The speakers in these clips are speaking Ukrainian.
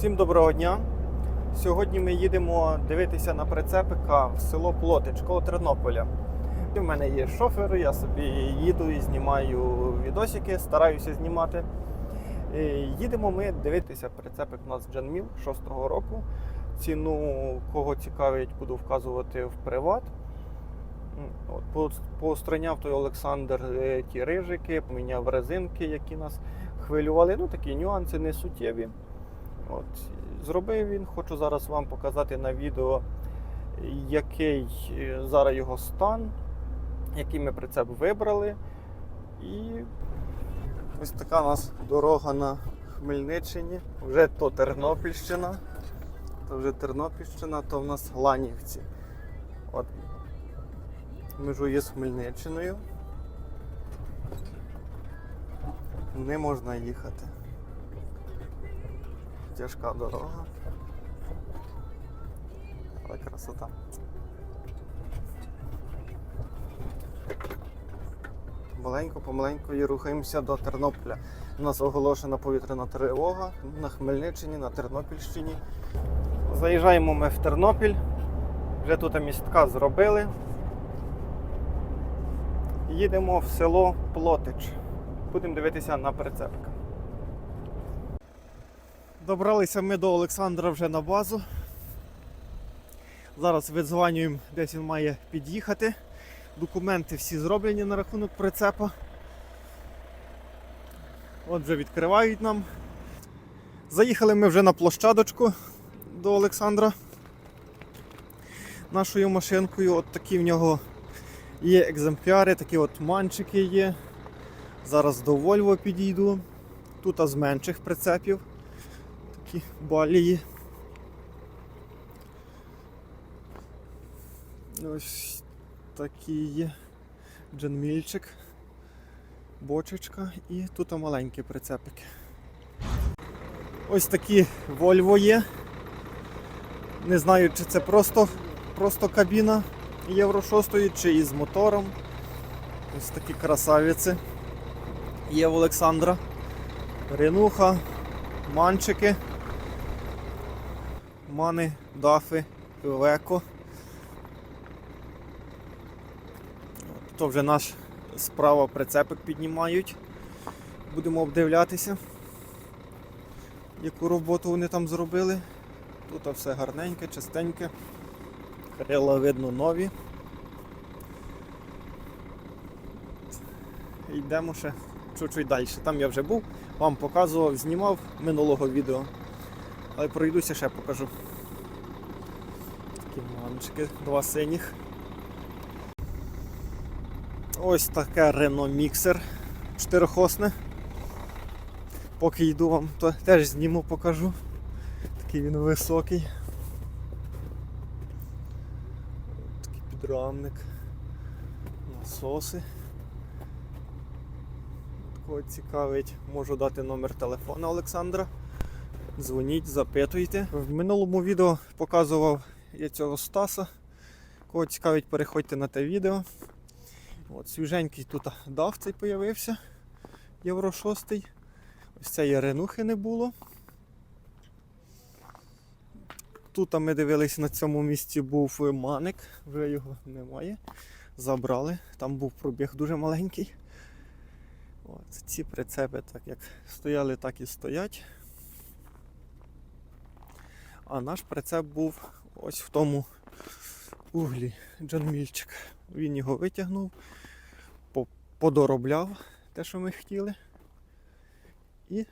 Всім доброго дня. Сьогодні ми їдемо дивитися на прицепика в село Плотич коло Тернополя. У мене є шофер, я собі їду і знімаю відосики, стараюся знімати. Їдемо ми дивитися прицепик у нас Джанміл 6-го року. Ціну, кого цікавить, буду вказувати в приват. От, той Олександр е, ті рижики, поміняв резинки, які нас хвилювали. Ну, такі нюанси не суттєві. От, зробив він. Хочу зараз вам показати на відео, який е, зараз його стан, який ми прицеп вибрали. І ось така у нас дорога на Хмельниччині. Вже то Тернопільщина, то вже Тернопільщина, то в нас Ланівці. От. Межує з Хмельниччиною. Не можна їхати. Тяжка дорога. Але красота. Маленько, помаленьку і рухаємося до Тернополя. У нас оголошена повітряна тривога на Хмельниччині, на Тернопільщині. Заїжджаємо ми в Тернопіль. Вже тут містка зробили. Їдемо в село Плотич. Будемо дивитися на прицепка. Добралися ми до Олександра вже на базу. Зараз видзванюємо, десь він має під'їхати. Документи всі зроблені на рахунок прицепа. От вже відкривають нам. Заїхали ми вже на площадочку до Олександра нашою машинкою. От такі в нього є екземпляри, такі от манчики є. Зараз до Volvo підійду. Тут з менших прицепів такі балії. Ось такі є дженмільчик, бочечка і тут маленькі прицепики. Ось такі Volvo є. Не знаю, чи це просто, просто кабіна Євро 6, чи із мотором. Ось такі красавіці. Є в Олександра. Ренуха, манчики, мани, дафи, веко. То вже наш справа прицепик піднімають. Будемо обдивлятися, яку роботу вони там зробили. Тут все гарненьке, чистеньке. Крила видно нові. Йдемо ще чуть-чуть далі. Там я вже був, вам показував, знімав минулого відео. Але пройдуся ще покажу. Такі манчики, два синіх. Ось таке Renault Mixer чотирихосне. Поки йду вам, то теж зніму, покажу. Такий він високий. Такий підрамник. Насоси. Кого цікавить, можу дати номер телефона Олександра. Дзвоніть, запитуйте. В минулому відео показував я цього Стаса. Кого цікавить, переходьте на те відео. От, свіженький тут дав цей появився. Євро 6. Ось цієї ренухи не було. Тут ми дивилися на цьому місці був маник, вже його немає. Забрали, там був пробіг дуже маленький. От, ці прицепи так як стояли, так і стоять. А наш прицеп був ось в тому углі Джанмільчик. Він його витягнув, подоробляв те, що ми хотіли. І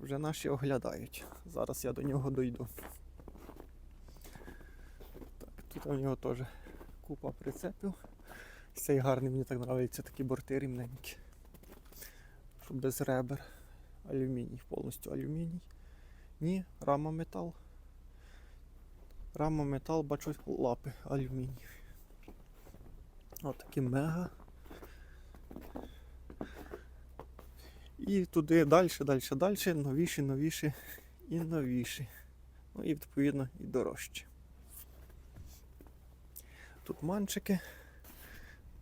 вже наші оглядають. Зараз я до нього дойду. Так, тут у нього теж купа прицепів. Цей гарний, мені так подобається, такі борти рівненькі. Що без ребер. Алюміній, повністю алюміній. Ні, рама метал. Рама метал, бачу лапи алюміній. Отакі мега. І туди далі, далі, далі, новіші, новіші і новіші. Ну і відповідно і дорожчі. Тут манчики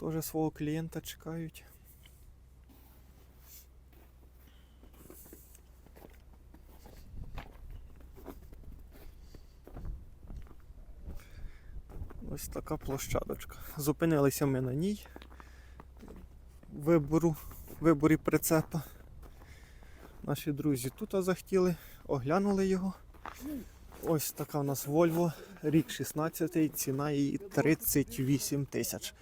теж свого клієнта чекають. Ось така площадочка. Зупинилися ми на ній. Вибору, виборі прицепа. Наші друзі тут захотіли, оглянули його. Ось така у нас Volvo, рік 16, ціна її 38 тисяч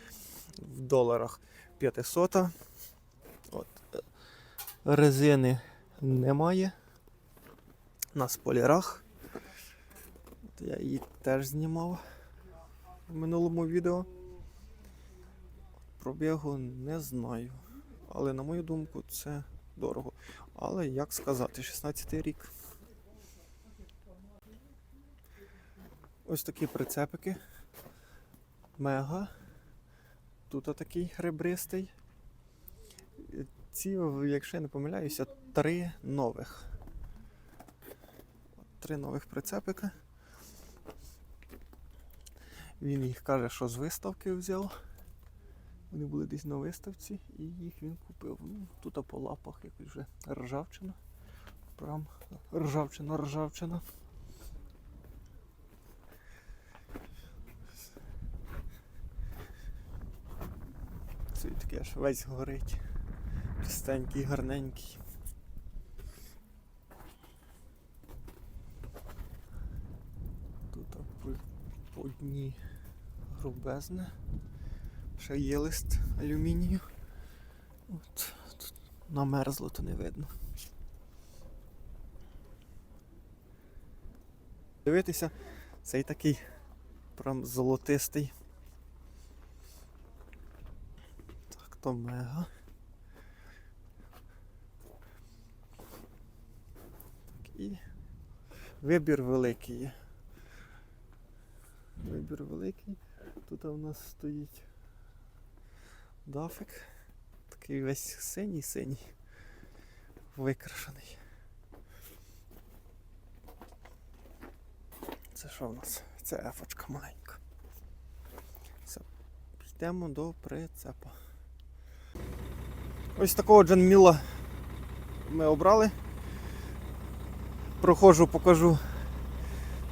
в доларах 500. От. е, Резини немає. На спойлерах. От я її теж знімав в минулому відео. Пробігу не знаю. Але на мою думку, це дорого. Але як сказати, 16 рік. Ось такі прицепики. Мега. Тут такий ребристий. Ці, якщо я не помиляюся, три нових. Три нових прицепика. Він їх каже, що з виставки взяв. Вони були десь на виставці і їх він купив. Ну, тут по лапах якось вже ржавчина. Прям ржавчина, ржавчина. Цей такий аж весь горить. Чистенький, гарненький. Тут по, дні грубезне. Ще є лист алюмінію. От, тут намерзло, то не видно. Дивитися, цей такий прям золотистий. Так, то мега. Так, і вибір великий. Вибір великий. Тут у нас стоїть дафик. Такий весь синій-синій. Викрашений. Це що в нас? Це ефочка маленька. Все. Йдемо до прицепа. Ось такого Джанміла ми обрали. Проходжу, покажу.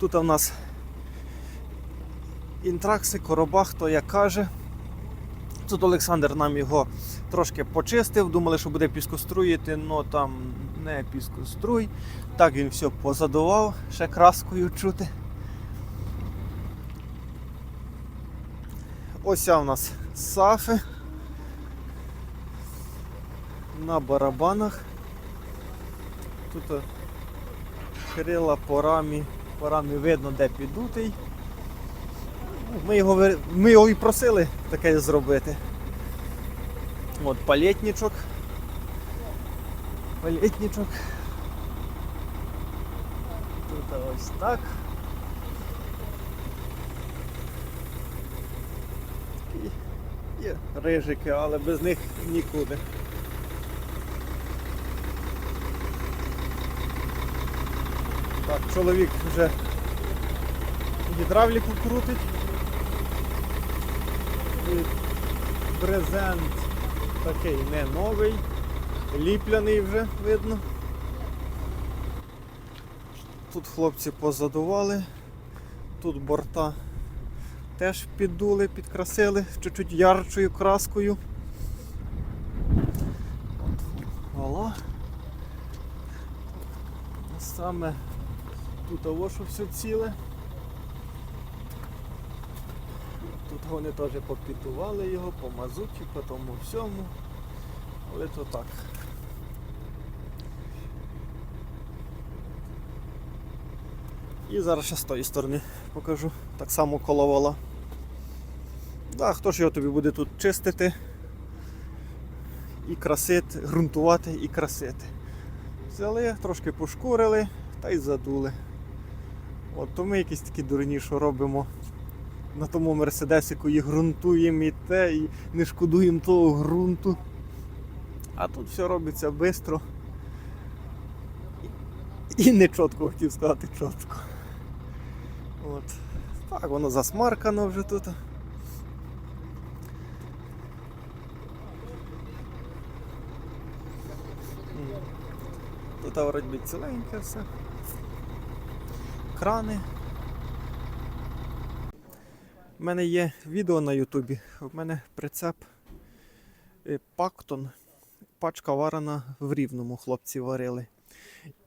Тут у нас інтракси, короба, хто як каже. Тут Олександр нам його трошки почистив, думали, що буде піскоструїти, але там не піскоструй. Так він все позадував, ще краскою чути. Ось у нас сафи на барабанах. Тут крила по рамі, по рамі видно, де підутий. Ми його, ми його і просили таке зробити. От палетничок. Палетничок. Тут ось так. Є рижики, але без них нікуди. Так, чоловік вже гідравліку крутить. І брезент такий не новий, ліпляний вже видно. Тут хлопці позадували, тут борта теж піддули, підкрасили чуть-чуть ярчою краскою. Вала. Саме тут того, що все ціле. Тут вони теж попітували його, по мазуті, по тому всьому. Але то так. І зараз ще з тої сторони покажу. Так само коловала. Да, хто ж його тобі буде тут чистити і красити, ґрунтувати і красити. Взяли, трошки пошкурили та й задули. От то ми якісь такі дурні, що робимо на тому мерседесику і ґрунтуємо і те, і не шкодуємо того ґрунту. А тут все робиться швидко. І не чітко хотів сказати чітко. От. Так, воно засмаркано вже тут. Тут вроді ціленьке все. Крани. У мене є відео на Ютубі. У мене прицеп е, Пактон. Пачка варена в рівному хлопці варили.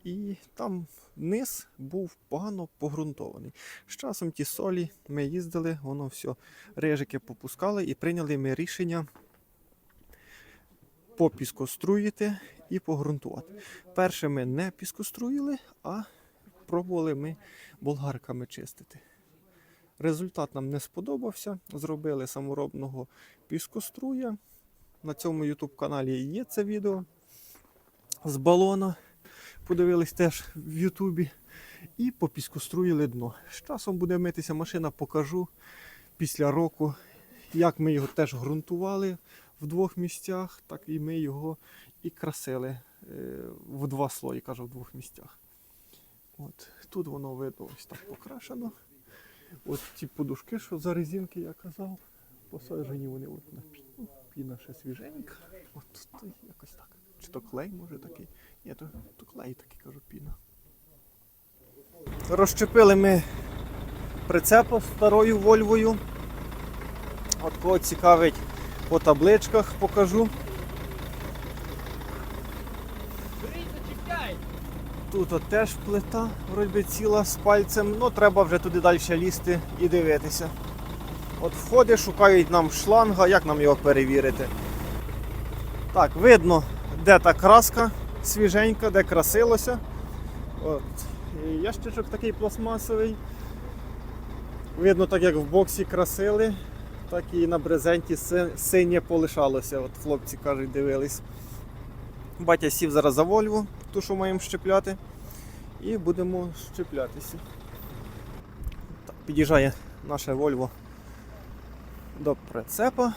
І там низ був погано погрунтований. З часом ті солі ми їздили, воно все, рижики попускали і прийняли ми рішення попіскоструїти і погрунтувати. Перше ми не піскоструїли, а пробували ми болгарками чистити. Результат нам не сподобався. Зробили саморобного піскоструя. На цьому YouTube каналі є це відео з балона. Подивились теж в Ютубі. І попіскоструїли дно. З часом буде митися машина, покажу після року, як ми його теж ґрунтували в двох місцях, так і ми його і красили е, в два слої, кажу, в двох місцях. От, тут воно видно ось так покрашено. От ті подушки, що за резинки я казав, посаджені вони от на. Піна ще свіженька. От якось так. Чи то клей може такий? Ні, то, то клей такий, кажу, піна. Розчепили ми прицепа старою Вольвою. От кого цікавить по табличках покажу. Тут от теж плита, вроді ціла з пальцем, ну треба вже туди далі лізти і дивитися. От входи, шукають нам шланга, як нам його перевірити. Так, видно, де та краска свіженька, де красилося. От. Ящичок такий пластмасовий. Видно, так як в боксі красили, так і на брезенті синє полишалося. От хлопці кажуть, дивились. Батя сів зараз за Вольву, ту, що маємо щепляти. І будемо щеплятися. Так, під'їжджає наше Вольво до прицепа.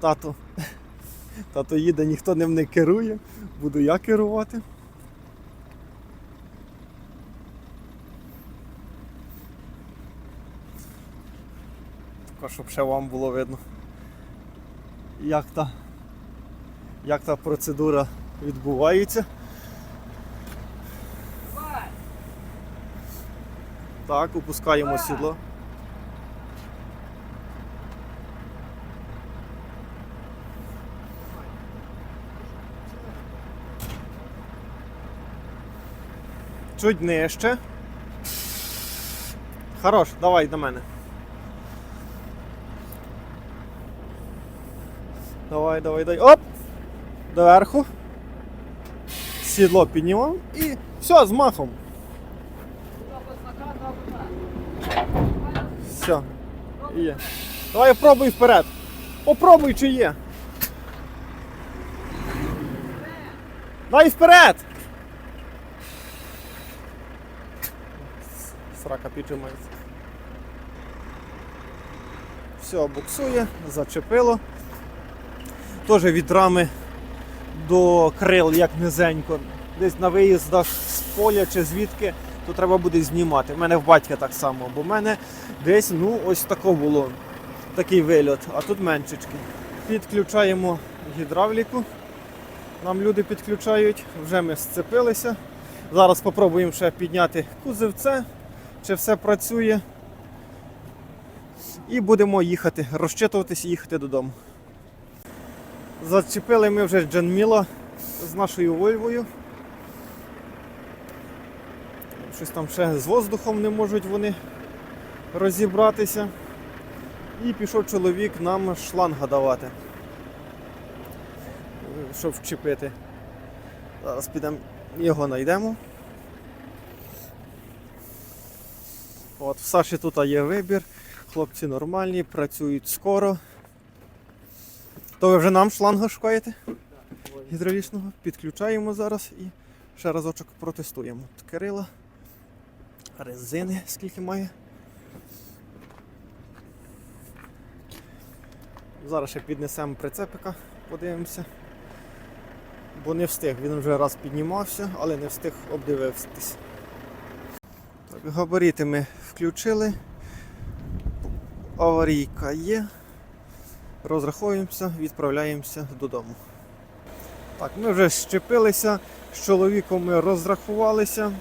Тато. Тато їде, ніхто ним не керує, буду я керувати. Також, щоб ще вам було видно, як та, як та процедура відбувається. Так, опускаємо сідло. Чуть нижче. Хорош, давай до мене. Давай, давай, давай. Оп! Доверху. Сідло піднімав і все, з махом. Все. Є. Давай пробуй вперед. Попробуй, чи є. Дай вперед! Срака піджимається. Все, буксує, зачепило. Теж від рами до крил, як низенько. Десь на виїздах з поля чи звідки, то треба буде знімати. У мене в батька так само, бо в мене десь ну, ось тако було. Такий вильот, а тут меншечки. Підключаємо гідравліку. Нам люди підключають, вже ми зцепилися. Зараз спробуємо ще підняти кузовце, чи все працює. І будемо їхати, розчитуватись і їхати додому. Зачепили ми вже Джанміла з нашою Вольвою. Щось там ще з воздухом не можуть вони розібратися. І пішов чоловік нам шланга давати, щоб вчепити. Зараз підемо його знайдемо. От, в Саші тут є вибір. Хлопці нормальні, працюють скоро. То ви вже нам шланга шукаєте? Гідравлічного. Підключаємо зараз і ще разочок протестуємо. От Кирила. Резини скільки має. Зараз ще піднесемо прицепика, подивимося. Бо не встиг, він вже раз піднімався, але не встиг обдивитись. Так, габарити ми включили. Аварійка є. Розраховуємося, відправляємося додому. Так, ми вже щепилися, з чоловіком ми розрахувалися.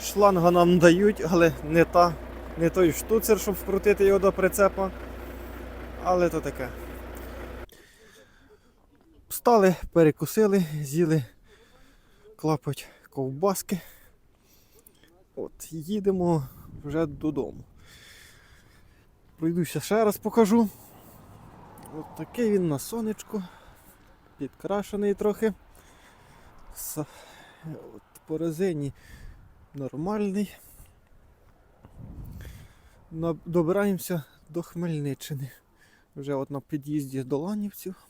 Шланга нам дають, але не та, Не той штуцер, щоб вкрутити його до прицепа. Але то таке. Встали, перекусили, з'їли клапоть ковбаски. От, їдемо вже додому. Пройдуся ще раз покажу. От такий він на сонечку. Підкрашений трохи. От, по резині нормальний. Добираємося до Хмельниччини. Вже от на під'їзді до Ланівців.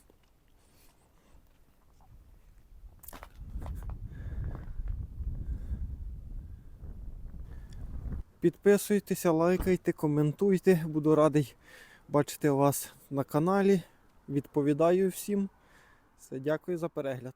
Підписуйтеся, лайкайте, коментуйте. Буду радий бачити вас на каналі. Відповідаю всім. Все, дякую за перегляд.